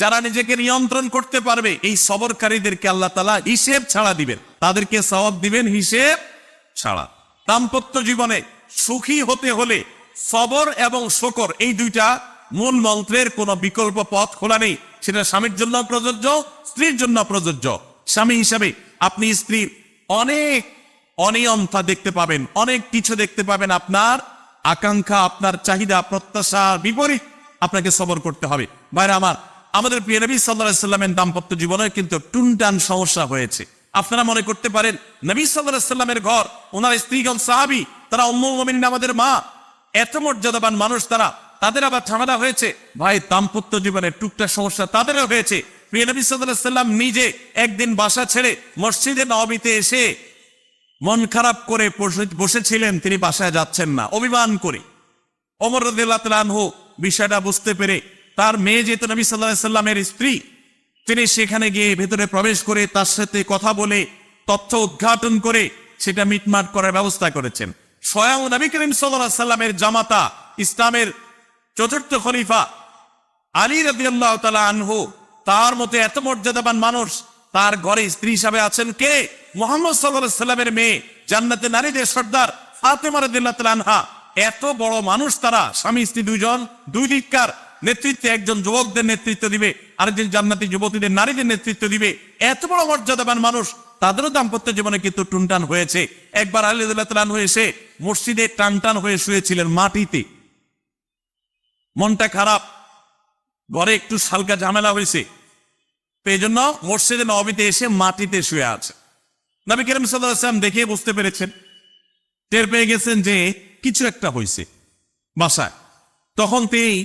যারা নিজেকে নিয়ন্ত্রণ করতে পারবে, এই সবরকারীদেরকে আল্লাহ তালা হিসেব ছাড়া দিবেন। তাদেরকে সওয়াব দিবেন হিসেব ছাড়া। দাম্পত্য জীবনে সুখী হতে হলে সবর এবং শকর এই দুইটা মূল মন্ত্রের কোনো বিকল্প পথ খোলা নেই। সেটা স্বামীর জন্য প্রযোজ্য, স্ত্রীর জন্য প্রযোজ্য। স্বামী হিসাবে আপনি স্ত্রীর অনেক অনিয়মতা দেখতে পাবেন, অনেক কিছু দেখতে পাবেন। আপনার আকাঙ্ক্ষা, আপনার চাহিদা, প্রত্যাশার বিপরীত আপনাকে সবর করতে হবে। বাইরে আমার আমাদের প্রিয় নবী সাল্লাহ সাল্লামের দাম্পত্য জীবনে কিন্তু টুনটান সমস্যা হয়েছে। আপনারা মনে করতে পারেন, নবী সাল্লাহ সাল্লামের ঘর, ওনার স্ত্রীগণ সাহাবি, তারা অম্মুল মোমিন আমাদের মা। এত মর্যাদাবান মানুষ তারা, তাদের আবার ঝামেলা হয়েছে। ভাই, দাম্পত্য জীবনের টুকটাক সমস্যা তাদেরও হয়েছে। প্রিয় নবী সাল্লাম নিজে একদিন বাসা ছেড়ে মসজিদে নবীতে এসে মন খারাপ করে বসেছিলেন, তিনি বাসায় যাচ্ছেন না। অভিমান করে। অমর রানহু বিষয়টা বুঝতে পেরে তার মেয়ে যেহেতু নবী সাল্লাহ সাল্লামের স্ত্রী, তিনি সেখানে গিয়ে ভেতরে প্রবেশ করে তার সাথে কথা বলে, তথ্য উদ্ঘাটন করে সেটা মিটমাট করার ব্যবস্থা করেছেন। স্বয়ং নবী করিম সাল্লাহ সাল্লামের জামাতা, ইসলামের চতুর্থ খলিফা আলী রাদিয়াল্লাহু তাআলা আনহু, তার মতো এত মর্যাদাবান মানুষ, তার ঘরে স্ত্রী হিসাবে আছেন কে? মোহাম্মদ আলাইহি সাল্লামের মেয়ে, জান্নাতে নারীদের সর্দার ফাতেমা রাদিয়াল্লাহু আনহা। এত বড় মানুষ তারা, স্বামী, স্ত্রী দুজন দুই দিককার নেতৃত্বে একজন যুবকদের নেতৃত্ব দিবে, আরেকজন জান্নাতি যুবতীদের, নারীদের নেতৃত্ব দিবে। এত বড় মর্যাদাবান মানুষ, তাদেরও দাম্পত্য জীবনে কিন্তু টুনটান হয়েছে। একবার আলী রাদিয়াল্লাহু তাআলা আনহু এসে মসজিদে টান টান হয়ে শুয়েছিলেন মাটিতে। মনটা খারাপ, ঘরে একটু হালকা ঝামেলা হয়েছে। এই জন্য মসজিদে নবীতে এসে মাটিতে শুয়ে আছে। নবী করিম সাল্লাম দেখে বুঝতে পেরেছেন, টের পেয়ে গেছেন যে কিছু একটা হয়েছে। বাসায়। তখন তিনি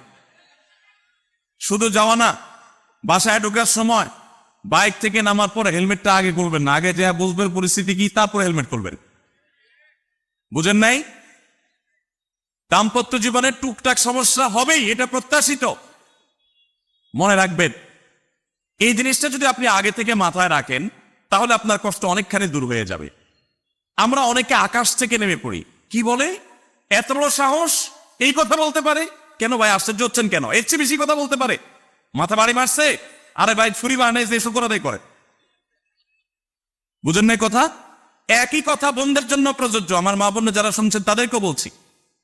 শুধু যাওয়া না, বাসায় ঢোকার সময় বাইক থেকে নামার পর হেলমেটটা আগে করবেন না। আগে যা বুঝবেন পরিস্থিতি কি, তারপর হেলমেট করবেন বুঝেন নাই? দাম্পত্য জীবনে টুকটাক সমস্যা হবেই, এটা প্রত্যাশিত। মনে রাখবেন, এই জিনিসটা যদি আপনি আগে থেকে মাথায় রাখেন, তাহলে আপনার কষ্ট অনেকখানি দূর হয়ে যাবে। আমরা অনেকে আকাশ থেকে নেমে পড়ি। কি বলে? এত বড় সাহস? এই কথা বলতে পারে? কেন ভাই আশ্চর্য হচ্ছেন কেন? এর চেয়ে বেশি কথা বলতে পারে। মাথা বাড়ি মারছে, আরে ভাই ছুরি বানাই যে এসব করে। বুঝেন নাই কথা? একই কথা বোনদের জন্য প্রযোজ্য। আমার মা বোন যারা শুনছেন, তাদেরকেও বলছি।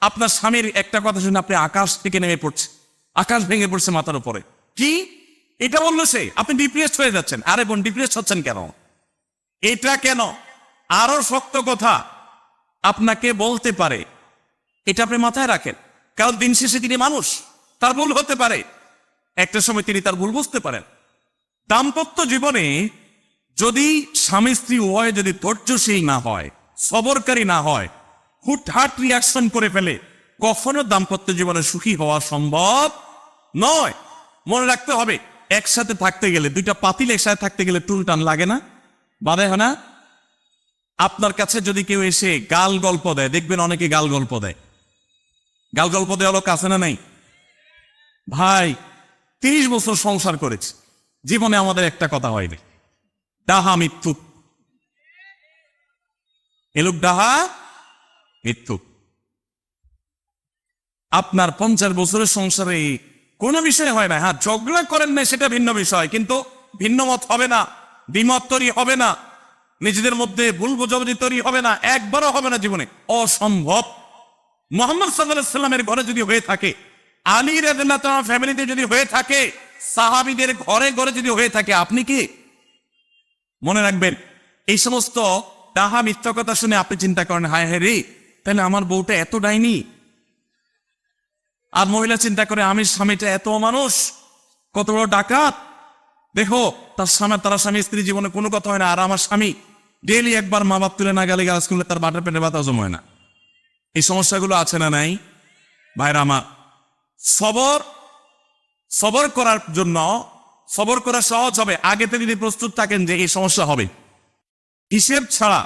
আপনার স্বামীর একটা কথা শুনে আপনি আকাশ থেকে নেমে পড়ছে। আকাশ ভেঙে পড়ছে মাথার উপরে। কি? এটা বলল সে? আপনি ডিপ্রেসড হয়ে যাচ্ছেন। আরে বোন ডিপ্রেসড হচ্ছেন কেন? এটা কেন? আরও শক্ত কথা। আপনাকে বলতে পারে। এটা আপনি মাথায় রাখেন। কারণ দিন শেষে তিনি মানুষ। তার ভুল হতে পারে। একটা সময় তিনি তার ভুল বুঝতে পারেন। দাম্পত্য জীবনে যদি স্বামী স্ত্রী উভয় যদি ধৈর্যশীল না হয়, সবরকারী না হয়, হুটহাট রিয়াকশন করে ফেলে, কখনো দাম্পত্য জীবনে সুখী হওয়া সম্ভব নয়। মনে রাখতে হবে, একসাথে থাকতে গেলে, দুইটা পাতিল একসাথে থাকতে গেলে টুলটান লাগে না? বাধে হয় না? আপনার কাছে যদি কেউ এসে গাল গল্প দেয়, দেখবেন অনেকে গাল গল্প দেয়। গাল গল্প দেওয়া লোক আছে না নাই? ভাই, তিরিশ বছর সংসার করেছি, জীবনে আমাদের একটা কথা হয়নি। ডাহা মৃত্যু। এলুক ডাহা মৃত্যু। আপনার পঞ্চাশ বছরের সংসারে কোনো বিষয় হয় না। হ্যাঁ ঝগড়া করেন না, সেটা ভিন্ন বিষয়, কিন্তু ভিন্ন মত হবে না, দ্বিমত তৈরি হবে না, নিজেদের মধ্যে ভুল বোঝাবুঝি তৈরি হবে না, একবারও হবে না জীবনে। অসম্ভব। মোহাম্মদ সাল্লামের ঘরে যদি হয়ে থাকে আলী তাআলা ফ্যামিলিতে যদি হয়ে থাকে, সাহাবিদের ঘরে ঘরে যদি হয়ে থাকে, আপনি কি? মনে রাখবেন, এই সমস্ত তাহা মিথ্যা কথা শুনে আপনি চিন্তা করেন, হায় হায় রে, তাহলে আমার বউটা এত ডাইনি? আর মহিলা চিন্তা করে আমি স্বামীটা এত মানুষ কত বড় ডাকাত। দেখো, তার স্বামী তার স্বামী স্ত্রী জীবনে কোনো কথা হয় না, আর আমার স্বামী ডেলি একবার মা বাপ তুলে না গেলে গাছ তার বাটার পেটে বাতাও জময় না। এই সমস্যাগুলো আছে না নাই? ভাইরা আমার, সবর সবর করার জন্য, সবর করা সহজ হবে। আগে থেকে যদি প্রস্তুত থাকেন যে এই সমস্যা হবে। হিসেব ছাড়া